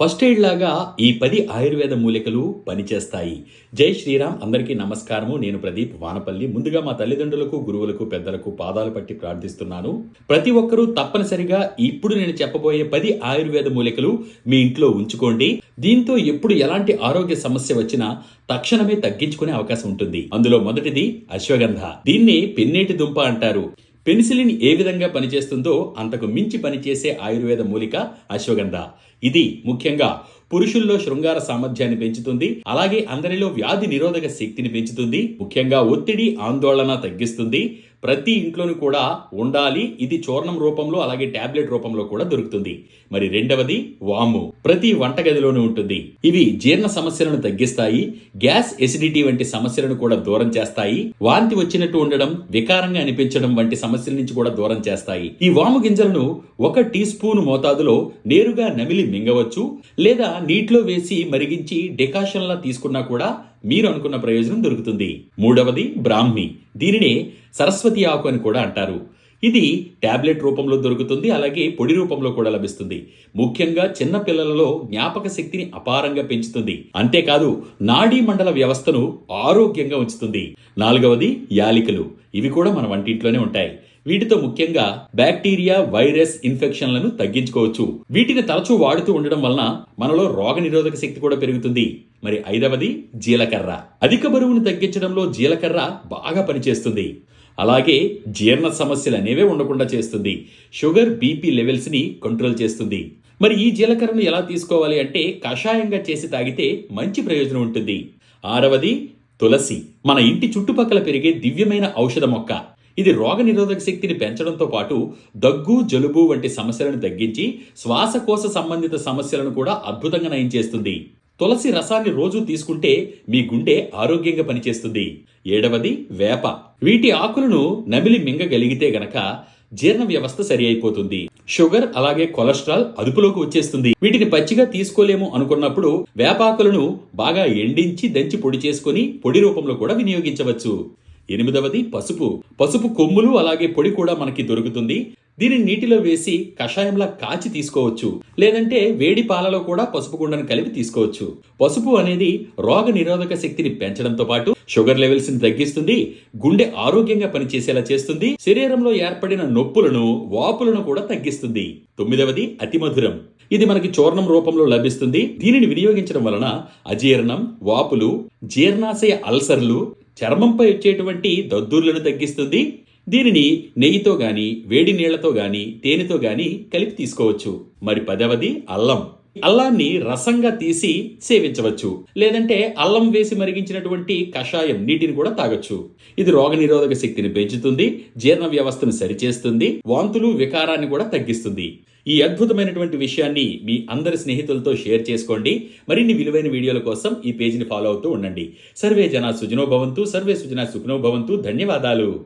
First aid లాగా ఈ పది ఆయుర్వేద మూలికలు పనిచేస్తాయి. జై శ్రీరామ్ అందరికీ నమస్కారము. నేను ప్రదీప్ వానపల్లి. ముందుగా మా తల్లిదండ్రులకు గురువులకు పెద్దలకు పాదాలు పట్టి ప్రార్థిస్తున్నాను. ప్రతి ఒక్కరూ తప్పనిసరిగా ఇప్పుడు నేను చెప్పబోయే పది ఆయుర్వేద మూలికలు మీ ఇంట్లో ఉంచుకోండి. దీంతో ఎప్పుడు ఎలాంటి ఆరోగ్య సమస్య వచ్చినా తక్షణమే తగ్గించుకునే అవకాశం ఉంటుంది. అందులో మొదటిది అశ్వగంధ. దీన్ని పెన్నేటి దుంప అంటారు. పెనిసిలిన్ ఏ విధంగా పనిచేస్తుందో అంతకు మించి పనిచేసే ఆయుర్వేద మూలిక అశ్వగంధ. ఇది ముఖ్యంగా పురుషుల్లో శృంగార సామర్థ్యాన్ని పెంచుతుంది అలాగే అందరిలో వ్యాధి నిరోధక శక్తిని పెంచుతుంది ముఖ్యంగా ఒత్తిడి ఆందోళన తగ్గిస్తుంది ప్రతి ఇంట్లోనూ కూడా ఉండాలి. ఇది చూర్ణం రూపంలో అలాగే టాబ్లెట్ రూపంలో కూడా దొరుకుతుంది. మరి రెండవది వాము. ప్రతి వంటగదిలోనూ ఉంటుంది. ఇవి జీర్ణ సమస్యలను తగ్గిస్తాయి. గ్యాస్ ఎసిడిటీ వంటి సమస్యలను కూడా దూరం చేస్తాయి. వాంతి వచ్చినట్టు ఉండడం వికారంగా అనిపించడం వంటి సమస్యల నుంచి కూడా దూరం చేస్తాయి. ఈ వాము గింజలను ఒక టీ స్పూన్ మోతాదులో నేరుగా నమిలి మింగవచ్చు. లేదా నీటిలో వేసి మరిగించి డికాషన్లా తీసుకున్నా కూడా మీరు అనుకున్న ప్రయోజనం దొరుకుతుంది. మూడవది బ్రాహ్మి. దీనిని సరస్వతి ఆకు అని కూడా అంటారు. ఇది టాబ్లెట్ రూపంలో దొరుకుతుంది అలాగే పొడి రూపంలో కూడా లభిస్తుంది. ముఖ్యంగా చిన్న పిల్లలలో జ్ఞాపక శక్తిని అపారంగా పెంచుతుంది. అంతేకాదు నాడీ మండల వ్యవస్థను ఆరోగ్యంగా ఉంచుతుంది. నాలుగవది యాలికలు. ఇవి కూడా మన వంటింట్లోనే ఉంటాయి. వీటితో ముఖ్యంగా బ్యాక్టీరియా వైరస్ ఇన్ఫెక్షన్లను తగ్గించుకోవచ్చు. వీటిని తరచూ వాడుతూ ఉండడం వలన మనలో రోగ నిరోధక శక్తి కూడా పెరుగుతుంది. మరి ఐదవది జీలకర్ర. అధిక బరువును తగ్గించడంలో జీలకర్ర బాగా పనిచేస్తుంది. అలాగే జీర్ణ సమస్యలు అనేవే ఉండకుండా చేస్తుంది. షుగర్ బీపీ లెవెల్స్ని కంట్రోల్ చేస్తుంది. మరి ఈ జీలకర్రను ఎలా తీసుకోవాలి అంటే కషాయంగా చేసి తాగితే మంచి ప్రయోజనం ఉంటుంది. ఆరవది తులసి. మన ఇంటి చుట్టుపక్కల పెరిగే దివ్యమైన ఔషధ మొక్క. ఇది రోగ నిరోధక శక్తిని పెంచడంతో పాటు దగ్గు జలుబు వంటి సమస్యలను తగ్గించి శ్వాసకోశ సంబంధిత సమస్యలను కూడా అద్భుతంగా నయం చేస్తుంది. తులసి రసాన్ని రోజు తీసుకుంటే మీ గుండె ఆరోగ్యంగా పనిచేస్తుంది. ఏడవది వేప. వీటి ఆకులను నమిలి మింగగలిగితే గనక జీర్ణ వ్యవస్థ సరి అయిపోతుంది షుగర్ అలాగే కొలెస్ట్రాల్ అదుపులోకి వచ్చేస్తుంది. వీటిని పచ్చిగా తీసుకోలేము అనుకున్నప్పుడు వేపాకులను బాగా ఎండించి దంచి పొడి చేసుకొని పొడి రూపంలో కూడా వినియోగించవచ్చు. ఎనిమిదవది పసుపు. పసుపు కొమ్ములు అలాగే పొడి కూడా మనకి దొరుకుతుంది. దీనిని నీటిలో వేసి కషాయంలా కాచి తీసుకోవచ్చు. లేదంటే వేడి పాలలో కూడా పసుపు గుండను కలిపి తీసుకోవచ్చు. పసుపు అనేది రోగ నిరోధక శక్తిని పెంచడంతో పాటు షుగర్ లెవెల్స్ని తగ్గిస్తుంది గుండె ఆరోగ్యంగా పనిచేసేలా చేస్తుంది శరీరంలో ఏర్పడిన నొప్పులను వాపులను కూడా తగ్గిస్తుంది. తొమ్మిదవది అతి మధురం. ఇది మనకి చూర్ణం రూపంలో లభిస్తుంది. దీనిని వినియోగించడం వలన అజీర్ణం వాపులు జీర్ణాశయ అల్సర్లు చర్మంపై వచ్చేటువంటి దద్దుర్లను తగ్గిస్తుంది. దీనిని నెయ్యితో గాని వేడి నీళ్ళతో గాని తేనెతో గాని కలిపి తీసుకోవచ్చు. మరి పదవది అల్లం. అల్లాన్ని రసంగా తీసి సేవించవచ్చు లేదంటే అల్లం వేసి మరిగించినటువంటి కషాయం నీటిని కూడా తాగొచ్చు. ఇది రోగనిరోధక శక్తిని పెంచుతుంది జీర్ణ వ్యవస్థను సరిచేస్తుంది వాంతులు వికారాన్ని కూడా తగ్గిస్తుంది. ఈ అద్భుతమైనటువంటి విషయాన్ని మీ అందరి స్నేహితులతో షేర్ చేసుకోండి. మరిన్ని విలువైన వీడియోల కోసం ఈ పేజీని ఫాలో అవుతూ ఉండండి. సర్వే జన సుజనో భవంతు సర్వే సుజన సుఖనో భవంతు. ధన్యవాదాలు.